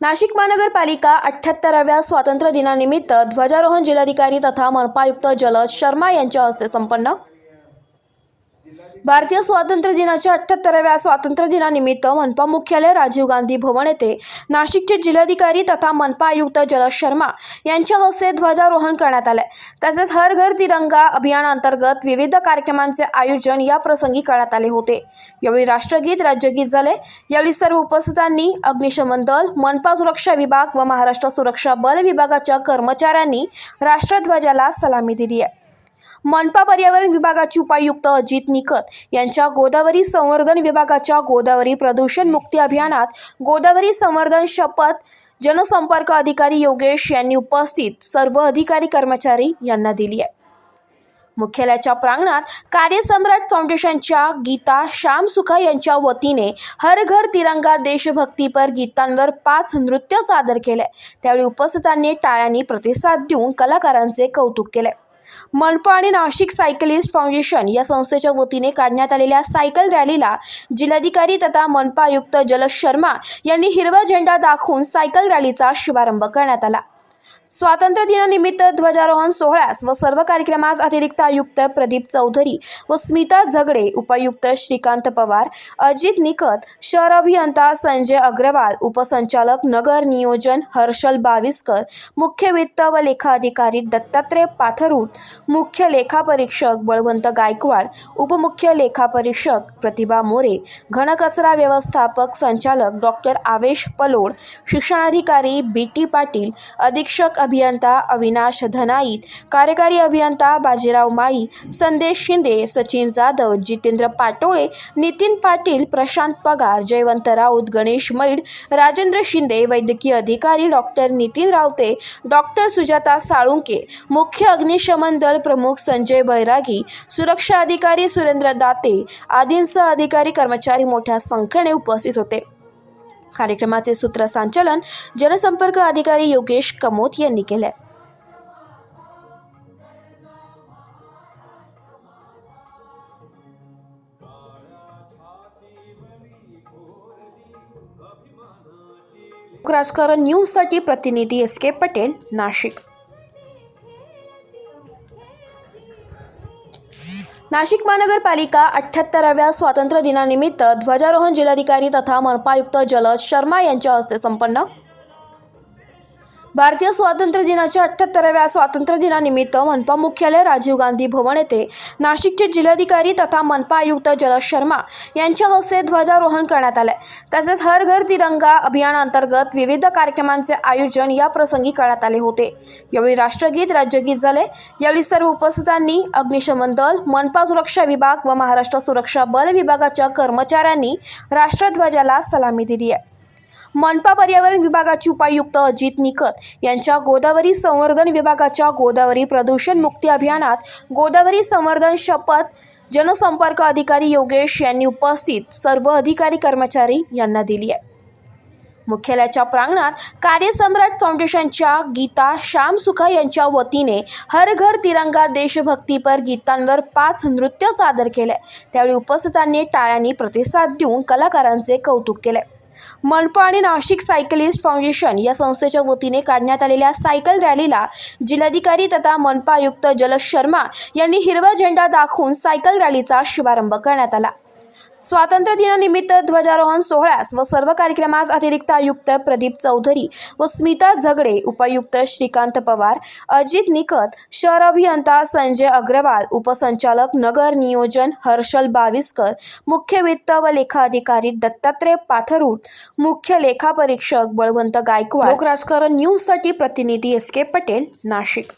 नाशिक महानगरपालिका अठ्ठ्याहत्तराव्या स्वातंत्र्य दिनानिमित्त ध्वजारोहण जिल्हाधिकारी तथा मनपायुक्त जलद शर्मा यांच्या हस्ते संपन्न भारतीय स्वातंत्र्य दिनाच्या अठ्ठ्याहत्तराव्या स्वातंत्र्य दिनानिमित्त मनपा मुख्यालय राजीव गांधी भवन येथे नाशिकचे जिल्हाधिकारी तथा मनपा आयुक्त जलद शर्मा यांच्या हस्ते ध्वजारोहण करण्यात आले तसेच हर घर तिरंगा अभियानांतर्गत विविध कार्यक्रमांचे आयोजन या प्रसंगी करण्यात आले होते. यावेळी राष्ट्रगीत राज्यगीत झाले. यावेळी सर्व उपस्थितांनी अग्निशमन दल मनपा सुरक्षा विभाग व महाराष्ट्र सुरक्षा बल विभागाच्या कर्मचाऱ्यांनी राष्ट्रध्वजाला सलामी दिली आहे. मनपा पर्यावरण विभागाचे उपायुक्त अजित निकत यांच्या गोदावरी संवर्धन विभागाच्या गोदावरी प्रदूषण मुक्ती अभियानात गोदावरी संवर्धन शपथ जनसंपर्क अधिकारी योगेश यांनी उपस्थित सर्व अधिकारी कर्मचारी यांना दिली आहे. मुख्यालयाच्या प्रांगणात कार्यसम्राट फाउंडेशनच्या गीता श्याम सुखा यांच्या वतीने हर घर तिरंगा देशभक्तीपर गीतांवर पाच नृत्य सादर केले. त्यावेळी उपस्थितांनी टाळ्यांनी प्रतिसाद देऊन कलाकारांचे कौतुक केले. मनपा आणि नाशिक सायकलिस्ट फाउंडेशन या संस्थेच्या वतीने काढण्यात आलेल्या सायकल रॅलीला जिल्हाधिकारी तथा मनपा आयुक्त जलद शर्मा यांनी हिरवा झेंडा दाखवून सायकल रॅलीचा शुभारंभ करण्यात आला. स्वातंत्र्य दिनानिमित्त ध्वजारोहण सोहळ्यास व सर्व कार्यक्रमास अतिरिक्त आयुक्त प्रदीप चौधरी व स्मिता झगडे उपायुक्त श्रीकांत पवार अजित निकत शहर अभियंता संजय अग्रवाल उपसंचालक नगर नियोजन हर्षल बाविस्कर मुख्य वित्त व लेखा अधिकारी दत्तात्रय पाथरूट मुख्य लेखापरीक्षक बळवंत गायकवाड उपमुख्य लेखापरीक्षक प्रतिभा मोरे घनकचरा व्यवस्थापक संचालक डॉक्टर आवेश पलोड शिक्षणाधिकारी बी टी पाटील अधीक्षक अभियंता अविनाश धनाईत कार्यकारी अभियंता बाजीराव माळी संदेश शिंदे सचिन जाधव जितेंद्र पाटोळे नितीन पाटील प्रशांत पगार जयवंत राऊत गणेश मैड राजेंद्र शिंदे वैद्यकीय अधिकारी डॉक्टर नितीन रावते डॉक्टर सुजाता साळुंके मुख्य अग्निशमन दल प्रमुख संजय बैरागी सुरक्षा अधिकारी सुरेंद्र दाते आदींसह अधिकारी कर्मचारी मोठ्या संख्येने उपस्थित होते. कार्यक्रमाचे सूत्रसंचालन जनसंपर्क अधिकारी योगेश कमोत यांनी केले राजकारण न्यूजसाठी प्रतिनिधी एस के पटेल नाशिक. नाशिक महानगरपालिका अठ्ठ्याहत्तराव्या स्वातंत्र्य दिनानिमित्त ध्वजारोहण जिल्हाधिकारी तथा मनपायुक्त जलद शर्मा यांच्या हस्ते संपन्न भारतीय स्वातंत्र्य दिनाच्या अठ्ठ्याहत्तराव्या स्वातंत्र्य दिनानिमित्त मनपा मुख्यालय राजीव गांधी भवन येथे नाशिकचे जिल्हाधिकारी तथा मनपा आयुक्त जलद शर्मा यांच्या हस्ते ध्वजारोहण करण्यात आले तसेच हर घर तिरंगा अभियानांतर्गत विविध कार्यक्रमांचे आयोजन या प्रसंगी करण्यात आले होते. यावेळी राष्ट्रगीत राज्यगीत झाले. यावेळी सर्व उपस्थितांनी अग्निशमन दल मनपा सुरक्षा विभाग व महाराष्ट्र सुरक्षा बल विभागाच्या कर्मचाऱ्यांनी राष्ट्रध्वजाला सलामी दिली आहे. मनपा पर्यावरण विभागाचे उपायुक्त अजित निकत यांच्या गोदावरी संवर्धन विभागाच्या गोदावरी प्रदूषण मुक्ती अभियानात गोदावरी संवर्धन शपथ जनसंपर्क अधिकारी योगेश यांनी उपस्थित सर्व अधिकारी कर्मचारी यांना दिली आहे. मुख्यालयाच्या प्रांगणात कार्यसम्राट फाउंडेशनच्या गीता श्याम सुखा यांच्या वतीने हर घर तिरंगा देशभक्तीपर गीतांवर पाच नृत्य सादर केले. त्यावेळी उपस्थितांनी टाळ्यांनी प्रतिसाद देऊन कलाकारांचे कौतुक केले. मनपा आणि नाशिक सायकलिस्ट फाउंडेशन या संस्थेच्या वतीने काढण्यात आलेल्या सायकल रॅलीला जिल्हाधिकारी तथा मनपा आयुक्त जलद शर्मा यांनी हिरवा झेंडा दाखवून सायकल रॅलीचा शुभारंभ करण्यात आला. स्वातंत्र्य दिनानिमित्त ध्वजारोहण सोहळ्यास व सर्व कार्यक्रमास अतिरिक्त आयुक्त प्रदीप चौधरी व स्मिता झगडे उपायुक्त श्रीकांत पवार अजित निकत शहर अभियंता संजय अग्रवाल उपसंचालक नगर नियोजन हर्षल बाविस्कर मुख्य वित्त व लेखा अधिकारी दत्तात्रय पाथरूट मुख्य लेखापरीक्षक बळवंत गायकवाड. राजकारण न्यूजसाठी प्रतिनिधी एस के पटेल नाशिक.